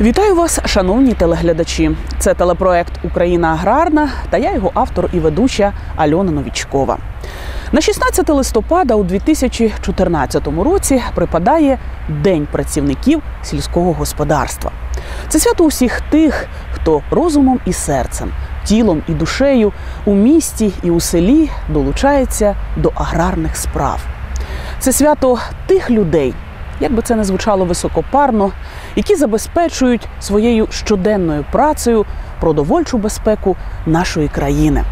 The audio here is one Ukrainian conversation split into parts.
Вітаю вас, шановні телеглядачі. Це телепроект Україна аграрна та я його автор і ведуча Альона Новічкова. На 16 листопада у 2014 році припадає День працівників сільського господарства. Це свято усіх тих, хто розумом і серцем, тілом і душею у місті і у селі долучається до аграрних справ. Це свято тих людей, як би це не звучало високопарно, які забезпечують своєю щоденною працею продовольчу безпеку нашої країни.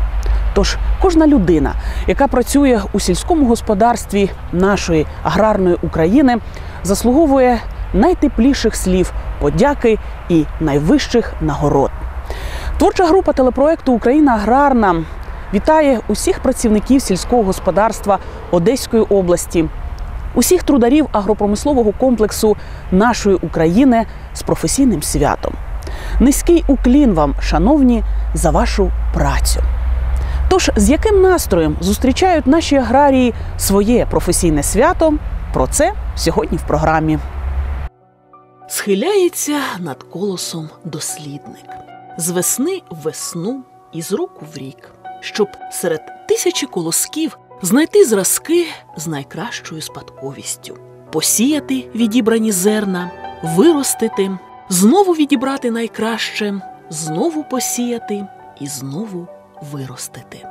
Тож кожна людина, яка працює у сільському господарстві нашої аграрної України, заслуговує найтепліших слів подяки і найвищих нагород. Творча група телепроекту Україна аграрна вітає усіх працівників сільського господарства Одеської області, усіх трударів агропромислового комплексу нашої України з професійним святом. Низький уклін вам, шановні, за вашу працю. Тож, з яким настроєм зустрічають наші аграрії своє професійне свято? Про це сьогодні в програмі. Схиляється над колосом дослідник з весни в весну і з року в рік, щоб серед тисячі колосків знайти зразки з найкращою спадковістю, посіяти відібрані зерна, виростити, знову відібрати найкраще, знову посіяти і знову виростити.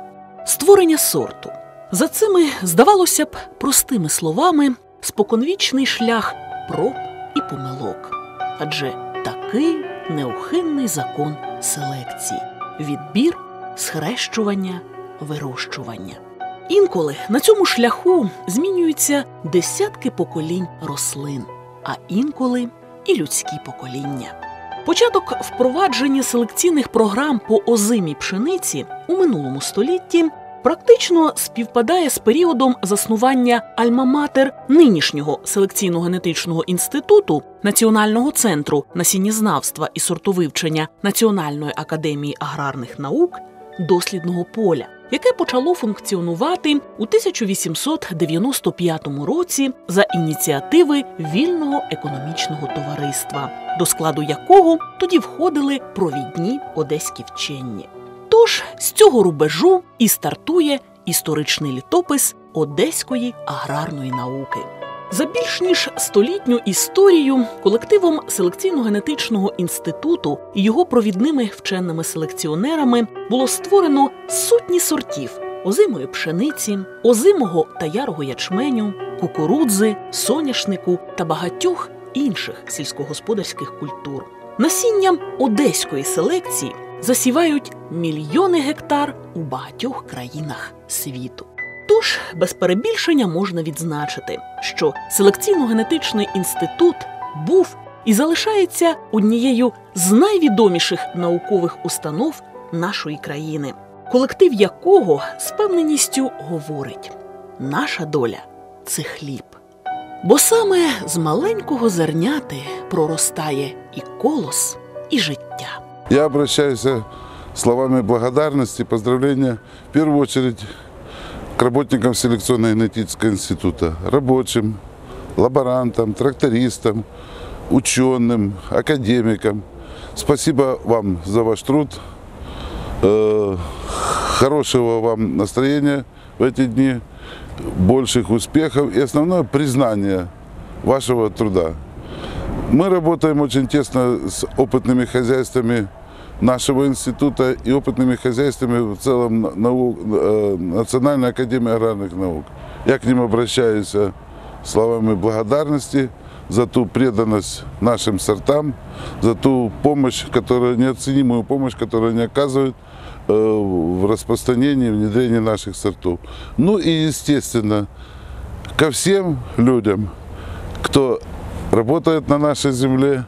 Створення сорту. За цими, здавалося б, простими словами, споконвічний шлях проб і помилок. Адже такий неухинний закон селекції відбір, схрещування, вирощування. Інколи на цьому шляху змінюються десятки поколінь рослин, а інколи і людські покоління. Початок впровадження селекційних програм по озимій пшениці у минулому столітті практично співпадає з періодом заснування альма-матер нинішнього селекційно-генетичного інституту Національного центру насіннізнавства і сортовивчення Національної академії аграрних наук дослідного поля, яке почало функціонувати у 1895 році за ініціативи вільного економічного товариства, до складу якого тоді входили провідні одеські вчені. Тож з цього рубежу і стартує історичний літопис одеської аграрної науки. За більш ніж столітню історію колективом селекційно-генетичного інституту і його провідними вченими селекціонерами було створено сотні сортів озимої пшениці, озимого та ярого ячменю, кукурудзи, соняшнику та багатьох інших сільськогосподарських культур. Насінням одеської селекції засівають мільйони гектар у багатьох країнах світу. Тож, без перебільшення можна відзначити, що селекційно-генетичний інститут був і залишається однією з найвідоміших наукових установ нашої країни, колектив якого з певненістю говорить: наша доля це хліб. Бо саме з маленького зерняти проростає і колос, і життя. Я обращаюсь словами благодарности, поздравления в первую очередь к работникам селекционно-генетического института, рабочим, лаборантам, трактористам, ученым, академикам. Спасибо вам за ваш труд, Э, хорошего вам настроения в эти дни, больших успехов и основное признание вашего труда. Мы работаем очень тесно с опытными хозяйствами нашего института и опытными хозяйствами в целом наук, э, Национальной академии аграрных наук. Я к ним обращаюсь э, словами благодарности за ту преданность нашим сортам, за ту помощь, которую, неоценимую помощь, которую они оказывают э, в распространении, внедрении наших сортов. Ну и, естественно, ко всем людям, кто работает на нашей земле,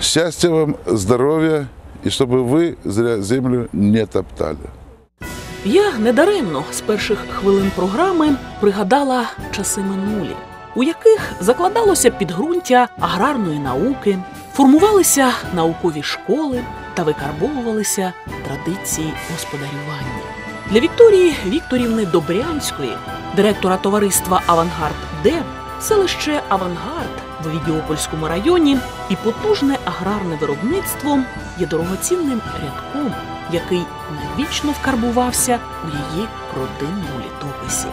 счастья вам, здоровья і щоб ви зря землю не топтали. Я недаремно з перших хвилин програми пригадала часи минулі, у яких закладалося підґрунтя аграрної науки, формувалися наукові школи та викарбовувалися традиції господарювання. Для Вікторії Вікторівни Добрянської, директора товариства Авангард Д, селище Авангард в Відіопольському районі, і потужне аграрне виробництво є дорогоцінним рядком, який навічно вкарбувався у її родинному літописі.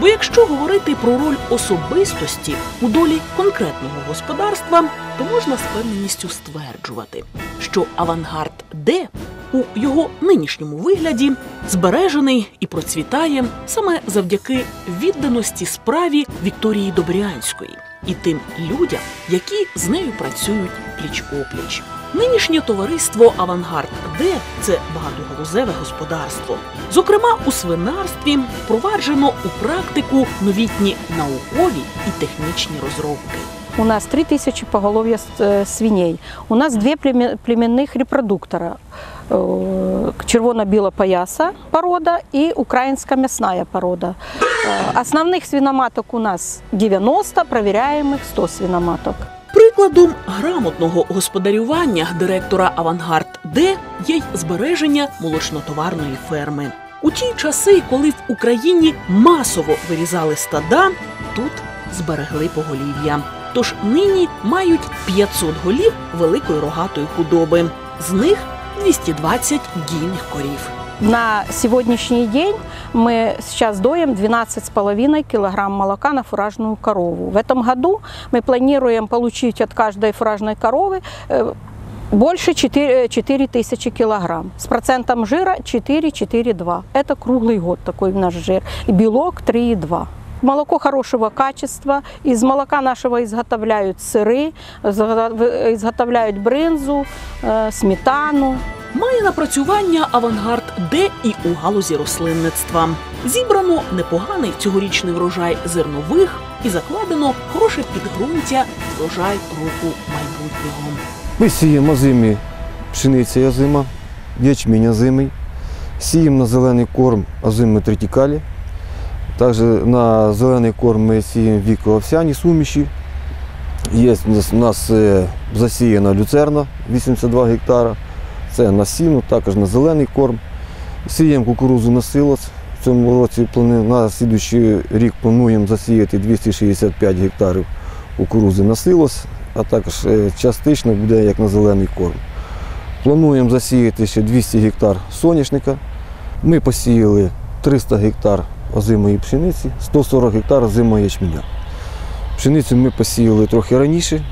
Бо якщо говорити про роль особистості у долі конкретного господарства, то можна з певненістю стверджувати, що авангард Д у його нинішньому вигляді збережений і процвітає саме завдяки відданості справі Вікторії Добрянської і тим людям, які з нею працюють пліч опліч. Нинішнє товариство Авангард Д це багатоголозеве господарство. Зокрема, у свинарстві впроваджено у практику новітні наукові і технічні розробки У нас 3000 поголовья с- э, свиней. У нас две племе- племенных репродуктора. Э, Червоно-біла пояса порода и украинская мясная порода. Э, Основных свиноматок у нас 90, проверяемых 100 свиноматок. Прикладом грамотного господарювання директора Авангард Д є й збереження молочнотоварної ферми. У ті часи, коли в Україні масово вирізали стада, тут зберегли поголів'я. Тож нині мають 500 голів великої рогатої худоби, з них 220 дійних корів. На сегодняшний день мы сейчас доим 12,5 килограмм молока на фуражную корову. В этом году мы планируем получить от каждой фуражной коровы э, больше 4, 4 тысячи килограмм. С процентом жира 4,4,2. Это круглый год такой наш жир. И белок 3,2. Молоко хорошего качества. Из молока нашего изготовляют сыры, изго- изготовляют брынзу, э, сметану. Має напрацювання авангард Д і у галузі рослинництва. Зібрано непоганий цьогорічний врожай зернових і закладено хороше підґрунтя врожай року майбутнього. Ми сіємо озимі пшениця озима, ячмінь озимий, сіємо на зелений корм озими тритікалі. Також на зелений корм ми сіємо віко-овсяні суміші. Є у нас- е, засіяна люцерна 82 гектара. Це на сіну, також на зелений корм. Сіємо кукурузу на силос. В цьому році на слідуючий рік плануємо засіяти 265 гектарів кукурузи на силос а також е, частично буде як на зелений корм. Плануємо засіяти ще 200 гектар соняшника. Ми посіяли 300 гектар озимої пшениці, 140 гектар озимого ячменя. Пшеницю ми посіяли трохи раніше.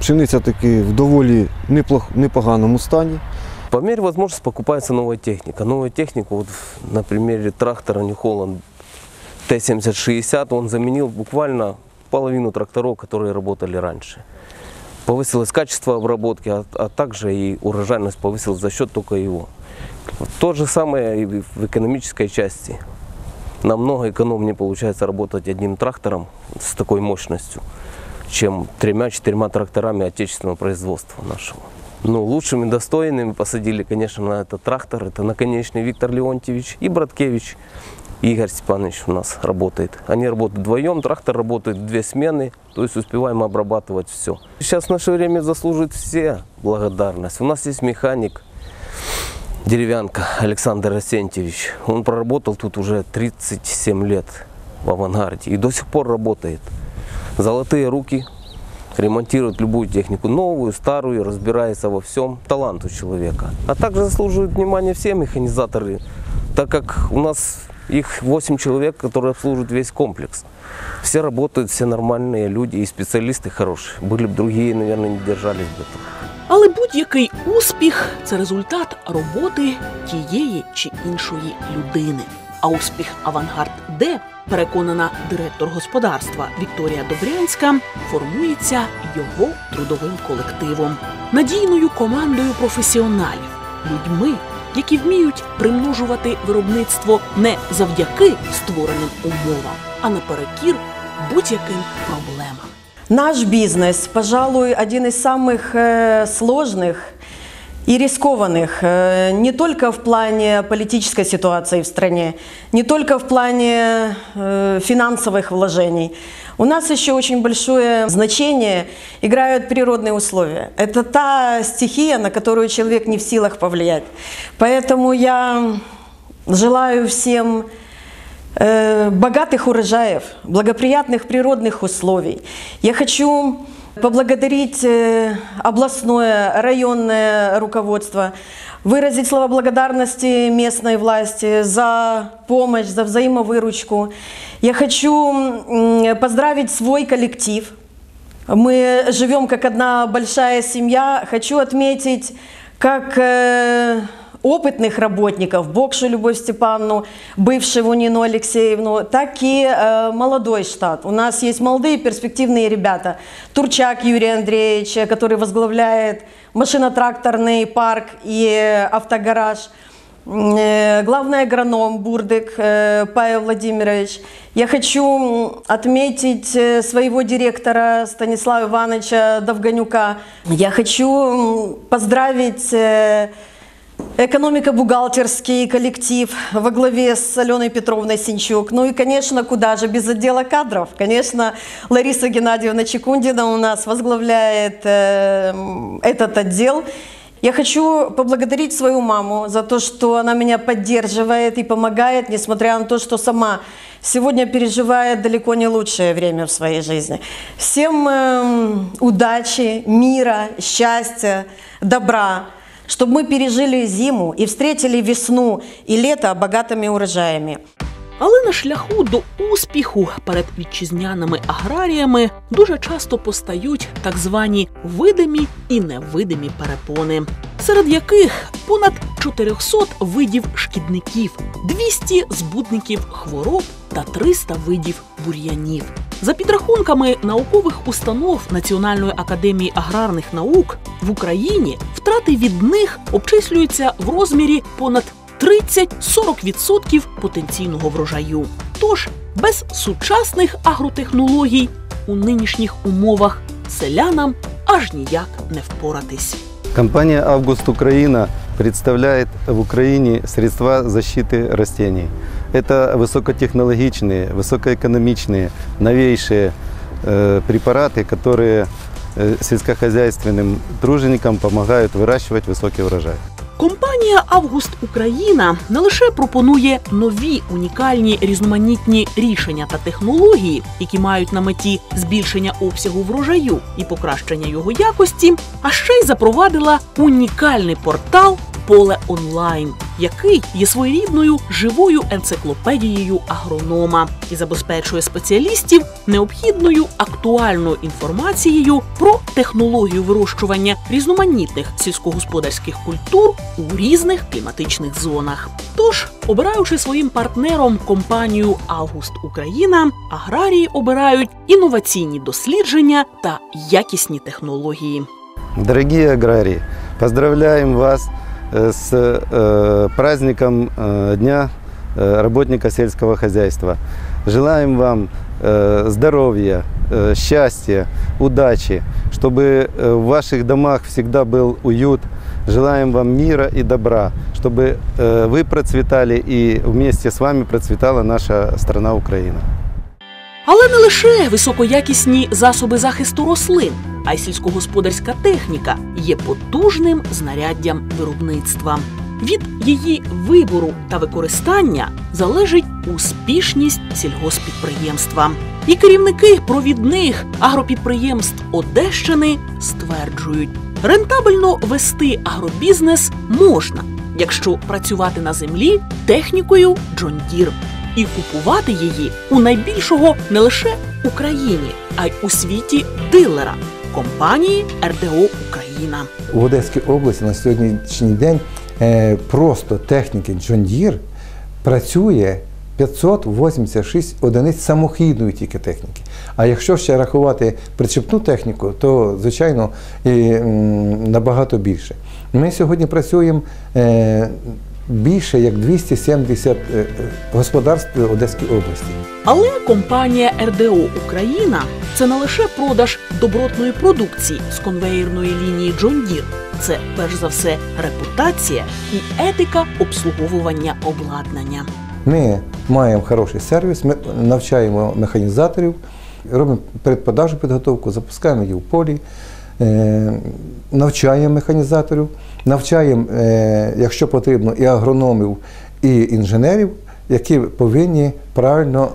Пшениця таки в доволі неплох- непоганому стані. По мере возможности покупается новая техника. Новая техника, вот в- на примере трактора New Holland Т-7060, он заменил буквально половину тракторов, которые работали раньше. Повысилось качество обработки, а, а также и урожайность повысилась за счет только его. То же самое и в в экономической части. Намного экономнее получается работать одним трактором с такой мощностью, чем тремя-четырьмя тракторами отечественного производства нашего. Ну, лучшими достойными посадили, конечно, на этот трактор. Это наконечный Виктор Леонтьевич и Браткевич. Игорь Степанович у нас работает. Они работают вдвоем, трактор работает две смены, то есть успеваем обрабатывать все. Сейчас наше время заслуживают все благодарность. У нас есть механик, Деревянка Александр Арсентьевич. Он проработал тут уже 37 лет в авангарде и до сих пор работает. Золотые руки, ремонтирует любую технику, новую, старую, разбирается во всем. Талант у человека. А также заслуживают внимания все механизаторы, так как у нас их 8 человек, которые обслуживают весь комплекс. Все работают, все нормальные люди и специалисты хорошие. Были бы другие, наверное, не держались бы. Але будь-який успіх це результат роботи тієї чи іншої людини. А успіх Авангард Д, переконана директор господарства Вікторія Добрянська, формується його трудовим колективом, надійною командою професіоналів, людьми, які вміють примножувати виробництво не завдяки створеним умовам, а наперекір будь-яким проблемам. Наш бизнес, пожалуй, один из самых э, сложных и рискованных э, не только в плане политической ситуации в стране, не только в плане э, финансовых вложений. У нас еще очень большое значение играют природные условия. Это та стихия, на которую человек не в силах повлиять. Поэтому я желаю всем богатых урожаев, благоприятных природных условий. Я хочу поблагодарить э, областное, районное руководство, выразить слова благодарности местной власти за помощь, за взаимовыручку. Я хочу поздравить свой коллектив. Мы живем как одна большая семья. Хочу отметить, как э, опытных работников, Бокшу Любовь Степановну, бывшего Нину Алексеевну, так и э, молодой штат. У нас есть молодые перспективные ребята. Турчак Юрий Андреевич, э, который возглавляет машино-тракторный парк и автогараж. Э, Главный агроном Бурдык э, Павел Владимирович. Я хочу отметить э, своего директора Станислава Ивановича Довганюка. Я хочу поздравить э, экономико-бухгалтерский коллектив во главе с Аленой Петровной Синчук. Ну и, конечно, куда же без отдела кадров. Конечно, Лариса Геннадьевна Чекундина у нас возглавляет э, этот отдел. Я хочу поблагодарить свою маму за то, что она меня поддерживает и помогает, несмотря на то, что сама сегодня переживает далеко не лучшее время в своей жизни. Всем эм, удачи, мира, счастья, добра, чтобы мы пережили зиму и встретили весну и лето богатыми урожаями. Але на шляху до успіху перед вітчизняними аграріями дуже часто постають так звані видимі і невидимі перепони, серед яких понад 400 видів шкідників, 200 збудників хвороб та 300 видів бур'янів. За підрахунками наукових установ Національної академії аграрних наук в Україні втрати від них обчислюються в розмірі понад 30-40% потенційного врожаю. Тож без сучасних агротехнологій у нинішніх умовах селянам аж ніяк не впоратись. Компания «Август Украина» представляет в Украине средства защиты растений. Это высокотехнологичные, высокоэкономичные, новейшие э, препараты, которые э, сельскохозяйственным труженикам помогают выращивать высокий урожай. Компанія Август Україна не лише пропонує нові унікальні різноманітні рішення та технології, які мають на меті збільшення обсягу врожаю і покращення його якості, а ще й запровадила унікальний портал Поле онлайн, який є своєрідною живою енциклопедією агронома і забезпечує спеціалістів необхідною актуальною інформацією про технологію вирощування різноманітних сільськогосподарських культур у різних кліматичних зонах. Тож, обираючи своїм партнером компанію Август Україна, аграрії обирають інноваційні дослідження та якісні технології. Дорогие аграрии, поздравляем вас с э, праздником э, Дня э, работника сельского хозяйства. Желаем вам э, здоровья, э, счастья, удачи, чтобы э, в ваших домах всегда был уют. Желаем вам мира и добра, чтобы э, вы процветали и вместе с вами процветала наша страна Украина. Але не лише високоякісні засоби захисту рослин, а й сільськогосподарська техніка є потужним знаряддям виробництва. Від її вибору та використання залежить успішність сільгоспідприємства. І керівники провідних агропідприємств Одещини стверджують, рентабельно вести агробізнес можна, якщо працювати на землі технікою Deere і купувати її у найбільшого не лише Україні, а й у світі дилера компанії РДО Україна. У Одеській області на сьогоднішній день е, просто техніки John Deere працює 586 одиниць самохідної тільки техніки. А якщо ще рахувати причепну техніку, то звичайно і, набагато більше. Ми сьогодні працюємо е, більше як 270 е, е, господарств в Одеській області. Але компанія РДО Україна це не лише продаж добротної продукції з конвеєрної лінії John Deere. Це перш за все репутація і етика обслуговування обладнання. Ми маємо хороший сервіс, ми навчаємо механізаторів, робимо передпродажу підготовку, запускаємо її в полі, навчаємо механізаторів, навчаємо, е, якщо потрібно, і агрономів, і інженерів, які повинні правильно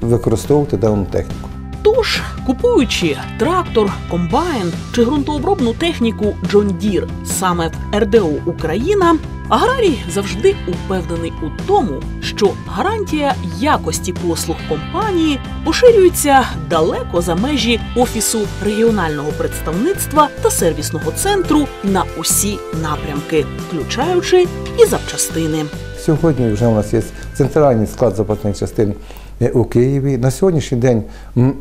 використовувати дану техніку. Тож, купуючи трактор, комбайн чи ґрунтообробну техніку John Deere саме в РДО Україна, аграрій завжди упевнений у тому, що гарантія якості послуг компанії поширюється далеко за межі офісу регіонального представництва та сервісного центру на усі напрямки, включаючи і запчастини. Сьогодні вже у нас є центральний склад запасних частин е, у Києві. На сьогоднішній день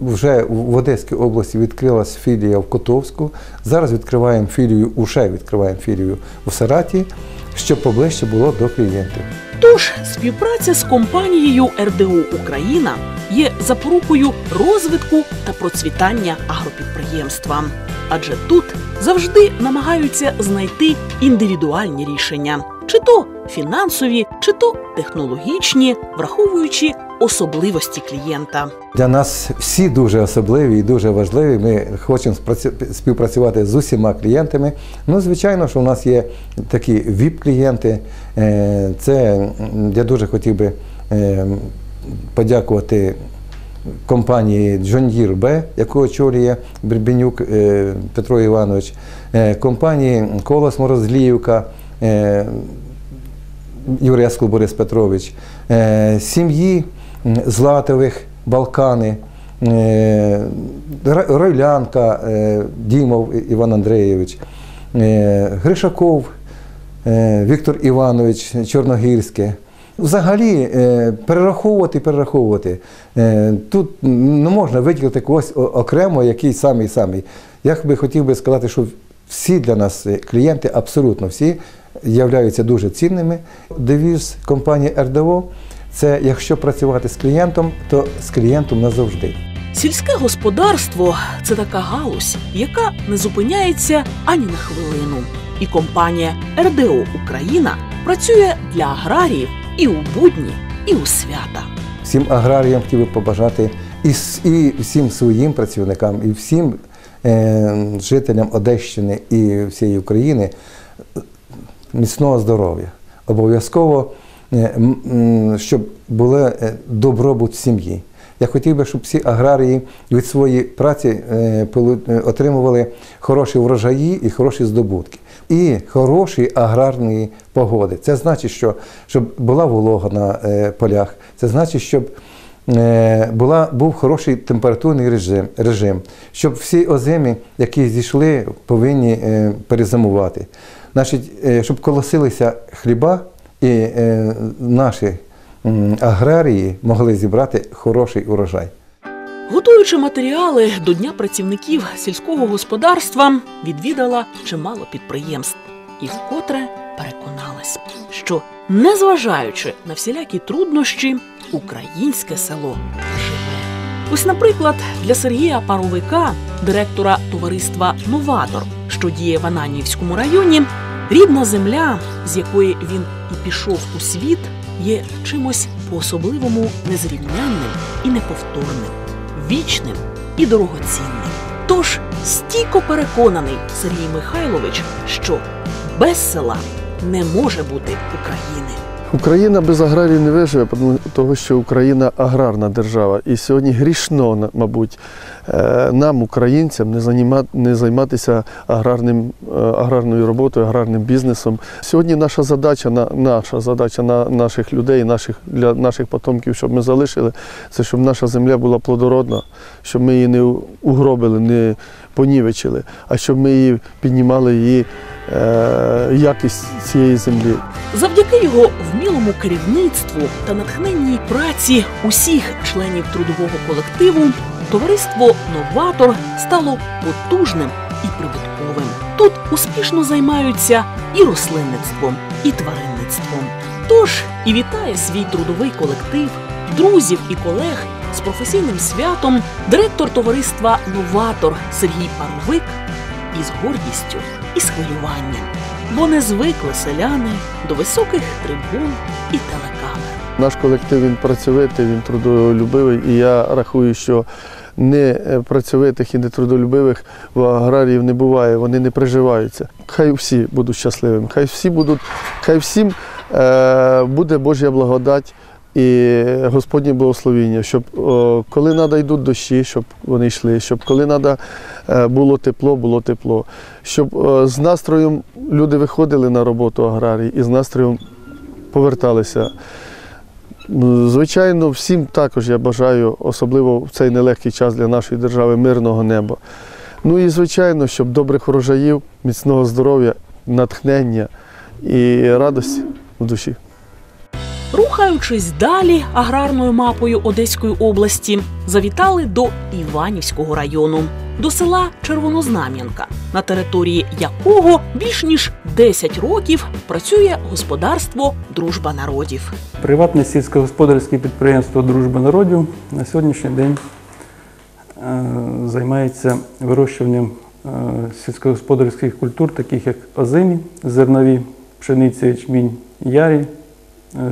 вже в Одеській області відкрилась філія в Котовську. Зараз відкриваємо філію, уже відкриваємо філію у Сараті, щоб поближче було до клієнтів. Тож співпраця з компанією РДО Україна є запорукою розвитку та процвітання агропідприємства. Адже тут завжди намагаються знайти індивідуальні рішення, чи то фінансові, чи то технологічні, враховуючи особливості клієнта. Для нас всі дуже особливі і дуже важливі. Ми хочемо співпрацювати з усіма клієнтами. Ну, звичайно, що у нас є такі ВІП-клієнти. Е, Це я дуже хотів би е, подякувати компанії Deere B, яку очолює Бербенюк е, Петро Іванович, компанії Колос Морозліївка. Юрій Борис Петрович, сім'ї Златових, Балкани, е, Ройлянка, е, Дімов Іван Андрійович, е, Гришаков Віктор Іванович Чорногірське. Взагалі перераховувати, перераховувати. Тут не можна виділити когось окремо, який самий самий. Я би хотів би сказати, що всі для нас клієнти, абсолютно всі, являються дуже цінними. Девіз компанії РДО це якщо працювати з клієнтом, то з клієнтом назавжди. Сільське господарство це така галузь, яка не зупиняється ані на хвилину. І компанія РДО Україна працює для аграріїв і у будні, і у свята. всім аграріям хотів би побажати і, і всім своїм працівникам, і всім е, жителям Одещини і всієї України міцного здоров'я. Обов'язково, щоб був добробут в сім'ї. Я хотів би, щоб всі аграрії від своєї праці е, е, отримували хороші врожаї і хороші здобутки. І хороші аграрної погоди. Це значить, що щоб була волога на е, полях, це значить, щоб е, була, був хороший температурний режим, режим, щоб всі озимі, які зійшли, повинні е, перезимувати. Значить, е, щоб колосилися хліба, і е, наші аграрії могли зібрати хороший урожай. Готуючи матеріали до Дня працівників сільського господарства, відвідала чимало підприємств і вкотре переконалась, що незважаючи на всілякі труднощі, українське село живе. Ось, наприклад, для Сергія Паровика, директора товариства Новатор, що діє в Ананівському районі, рідна земля, з якої він і пішов у світ, є чимось по-особливому незрівнянним і неповторним вічним і дорогоцінним. Тож стійко переконаний Сергій Михайлович, що без села не може бути України. Україна без аграрії не виживе, тому що Україна аграрна держава. І сьогодні грішно, мабуть, нам, українцям, не займатися аграрним, е, аграрною роботою, аграрним бізнесом. Сьогодні наша задача, на- наша задача на наших людей, наших, для наших потомків, щоб ми залишили, це щоб наша земля була плодородна, щоб ми її не угробили, не понівечили, а щоб ми її піднімали її е, якість цієї землі. Завдяки його вмілому керівництву та натхненній праці усіх членів трудового колективу, товариство Новатор стало потужним і прибутковим. Тут успішно займаються і рослинництвом, і тваринництвом. Тож і вітає свій трудовий колектив, друзів і колег з професійним святом директор товариства Новатор Сергій Паровик із гордістю і з хвилюванням, бо не звикли селяни до високих трибун і телекамер. Наш колектив він працьовитий, він трудолюбивий, і я рахую, що не е, і не трудолюбивих в аграріїв не буває, вони не приживаються. Хай всі будуть щасливими, хай всі будуть, хай всім е, буде Божа благодать і Господнє благословіння, щоб о, коли треба йдуть дощі, щоб вони йшли, щоб коли треба було тепло, було тепло, щоб е, з настроєм люди виходили на роботу аграрії і з настроєм поверталися. Звичайно, всім також я бажаю, особливо в цей нелегкий час для нашої держави, мирного неба. Ну і звичайно, щоб добрих урожаїв, міцного здоров'я, натхнення і радості в душі. Рухаючись далі аграрною мапою Одеської області, завітали до Іванівського району, до села Червонознам'янка, на території якого більш ніж 10 років працює господарство Дружба народів. Приватне сільськогосподарське підприємство Дружба народів на сьогоднішній день е, займається вирощуванням е, сільськогосподарських культур, таких як озимі, зернові, пшениця, ячмінь, ярі,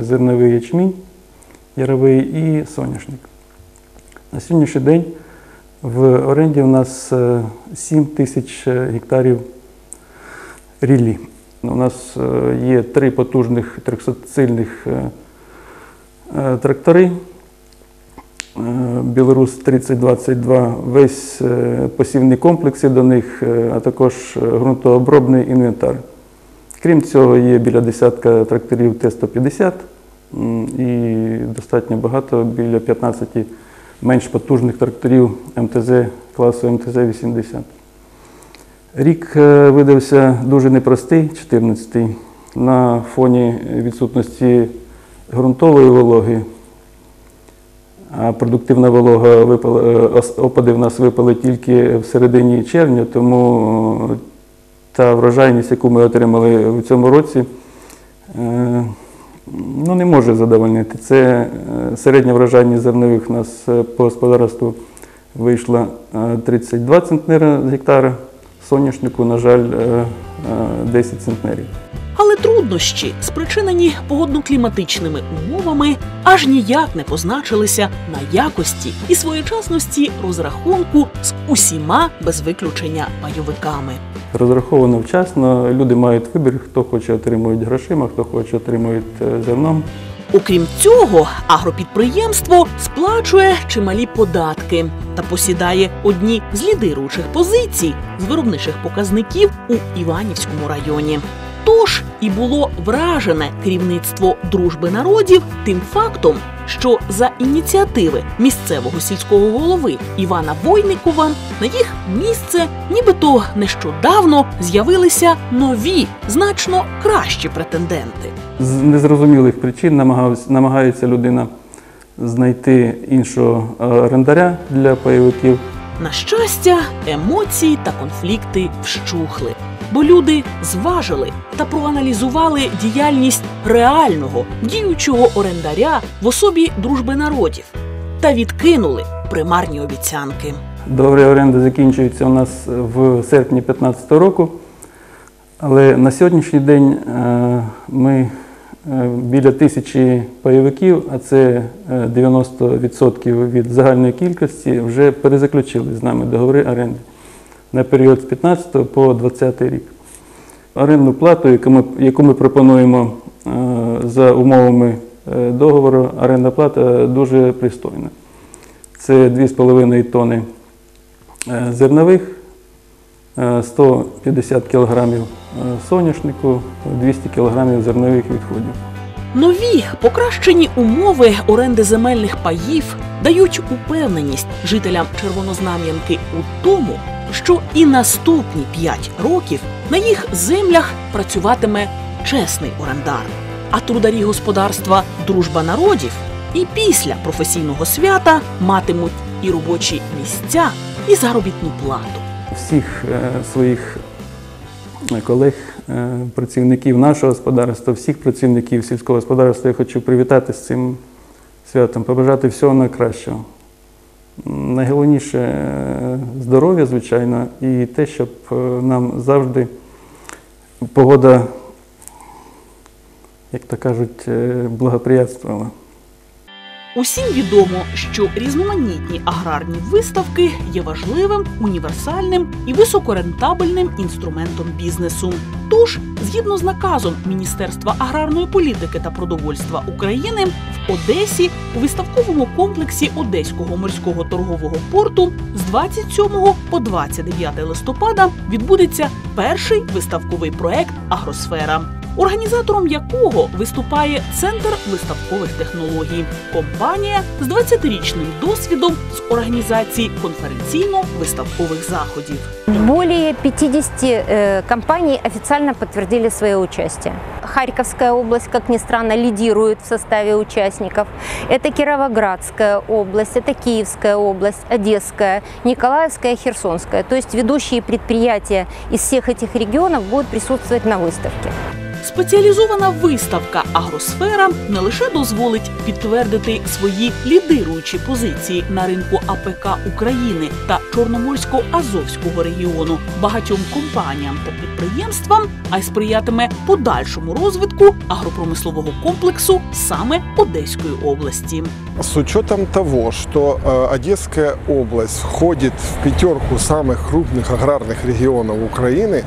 зерновий ячмінь, яровий і соняшник. На сьогоднішній день в оренді у нас е, 7 тисяч е, гектарів ріллі. У нас е, є три потужних 300-сильних е, е, трактори. Е, Білорус 3022, весь е, посівний комплекс до них, е, а також е, ґрунтообробний інвентар. Крім цього, є біля десятка тракторів Т-150 і достатньо багато, біля 15 менш потужних тракторів МТЗ класу МТЗ-80. Рік е, видався дуже непростий, 14-й, на фоні відсутності ґрунтової вологи. А продуктивна волога випала, е, опади в нас випали тільки в середині червня, тому та врожайність, яку ми отримали у цьому році, е, ну, не може задовольнити. Це е, середня врожайність зернових у нас е, по господарству вийшла е, 32 центнера з гектара, соняшнику, на жаль, е, е, 10 центнерів. Але труднощі, спричинені погодно-кліматичними умовами, аж ніяк не позначилися на якості і своєчасності розрахунку з усіма без виключення пайовиками. Розраховано вчасно, люди мають вибір, хто хоче отримують грошима, хто хоче отримують е, зерном. Окрім цього, агропідприємство сплачує чималі податки та посідає одні з лідируючих позицій з виробничих показників у Іванівському районі. Тож і було вражене керівництво дружби народів тим фактом, що за ініціативи місцевого сільського голови Івана Войникова на їх місце, нібито нещодавно з'явилися нові, значно кращі претенденти. З незрозумілих причин намагався- намагається людина знайти іншого е, орендаря для пайовиків. На щастя, емоції та конфлікти вщухли, бо люди зважили та проаналізували діяльність реального діючого орендаря в особі дружби народів та відкинули примарні обіцянки. Договори оренди закінчуються у нас в серпні 2015 року. Але на сьогоднішній день е, ми е, біля тисячі пайовиків, а це е, 90% від загальної кількості, вже перезаключили з нами договори оренди на період з 15 по 20 рік. Орендну плату, яку ми, яку ми пропонуємо е, за умовами е, договору, орендна плата дуже пристойна. Це 2,5 тонни е, зернових, е, 150 кг соняшнику, 200 кг зернових відходів. Нові покращені умови оренди земельних паїв дають упевненість жителям Червонознам'янки у тому, що і наступні 5 років на їх землях працюватиме чесний орендар. А трударі господарства Дружба народів і після професійного свята матимуть і робочі місця, і заробітну плату. Всіх е, своїх е, колег, е, нашого господарства, всіх працівників сільського господарства я хочу привітати з цим святом, побажати всього найкращого. Найголовніше е, здоров'я, звичайно, і те, щоб е, нам завжди погода, як то кажуть, е, благоприятствувала. Усім відомо, що різноманітні аграрні виставки є важливим, універсальним і високорентабельним інструментом бізнесу. Отож, згідно з наказом Міністерства аграрної політики та продовольства України, в Одесі у виставковому комплексі Одеського морського торгового порту з 27 по 29 листопада відбудеться перший виставковий проект Агросфера. Організатором якого виступає Центр виставкових технологій, компанія з 20-річним досвідом з організації конференційно-виставкових заходів. Более 50 э, компаний официально подтвердили свое участие. Харьковская область, как ни странно, лидирует в составе участников. Это Кировоградская область, это Киевская область, Одесская, Николаевская, Херсонская. То есть ведущие предприятия из всех этих регионов будут присутствовать на выставке. Спеціалізована виставка. Агросфера не лише дозволить підтвердити свої лідируючі позиції на ринку АПК України та Чорноморсько-Азовського регіону багатьом компаніям та підприємствам, а й сприятиме подальшому розвитку агропромислового комплексу саме Одеської області. С учетом того, что э, Одесская область входит в пятерку самых крупных аграрных регионов Украины,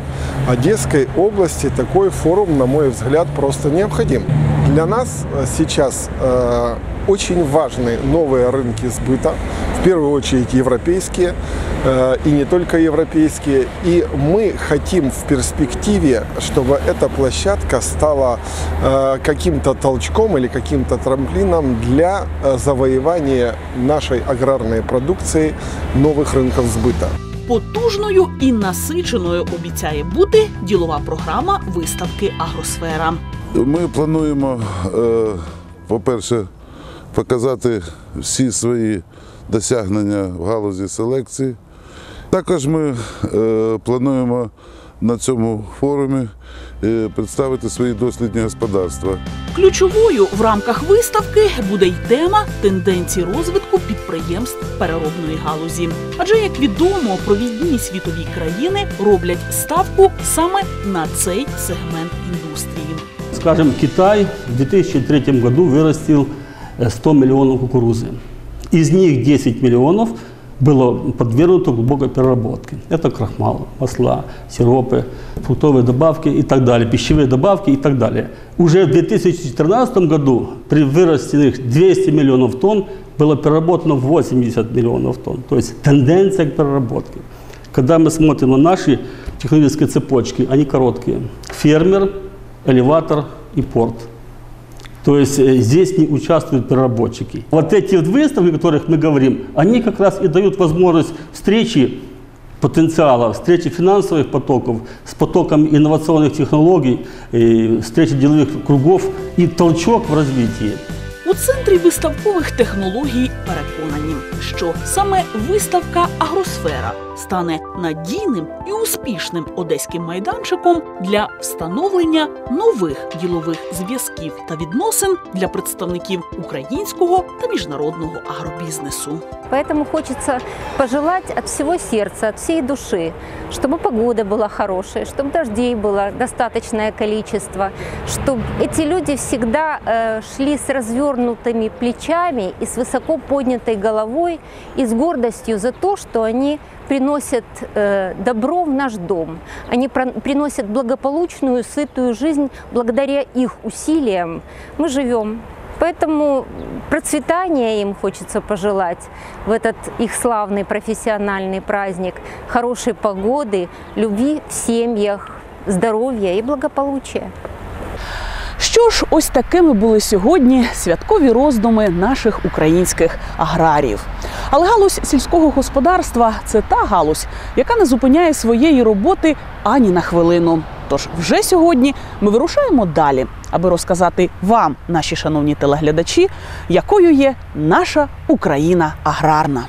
Одесской области такой форум, на мой взгляд, просто необходим. Для нас э, сейчас э, очень важны новые рынки сбыта, в первую очередь европейские, э, и не только европейские. И мы хотим в перспективе, чтобы эта площадка стала э, каким-то толчком или каким-то трамплином для э, завоевания нашей аграрной продукции новых рынков сбыта. Потужною і насиченою обіцяє бути ділова програма виставки Агросфера. Ми плануємо, е, по-перше, показати всі свої досягнення в галузі селекції. Також ми е, плануємо на цьому форумі е, представити свої дослідні господарства. Ключовою в рамках виставки буде й тема тенденцій розвитку підприємств переробної галузі. Адже, як відомо, провідні світові країни роблять ставку саме на цей сегмент індустрії. Скажем, Китай в 2003 году вырастил э, 100 миллионов кукурузы. Из них 10 миллионов было подвергнуто глубокой переработке. Это крахмал, масла, сиропы, фруктовые добавки и так далее, пищевые добавки и так далее. Уже в 2014 году при вырасте 200 миллионов тонн было переработано 80 миллионов тонн. То есть тенденция к переработке. Когда мы смотрим на наши технологические цепочки, они короткие. Фермер, элеватор и порт. То есть э, здесь не участвуют переработчики. Вот эти вот выставки, о которых мы говорим, они как раз и дают возможность встречи потенциала, встречи финансовых потоков с потоком инновационных технологий, э, встречи деловых кругов и толчок в развитии. У центрі виставкових технологій переконані, що саме виставка Агросфера стане надійним і успішним одеським майданчиком для встановлення нових ділових зв'язків та відносин для представників українського та міжнародного агробізнесу. Поэтому хочется пожелать от всего сердца, от всей души, чтобы погода была хорошая, чтобы дождей было достаточное количество, чтобы эти люди всегда э, шли с развернутыми плечами и с высоко поднятой головой и с гордостью за то, что они приносят э, добро в наш дом. Они приносят благополучную, сытую жизнь. Благодаря их усилиям мы живем. Поэтому процветания им хочется пожелать в этот их славный профессиональный праздник, хорошей погоды, любви в семьях, здоровья и благополучия. Що ж, ось такими були сьогодні святкові роздуми наших українських аграріїв. Але галузь сільського господарства це та галузь, яка не зупиняє своєї роботи ані на хвилину. Тож вже сьогодні ми вирушаємо далі, аби розказати вам, наші шановні телеглядачі, якою є наша Україна аграрна.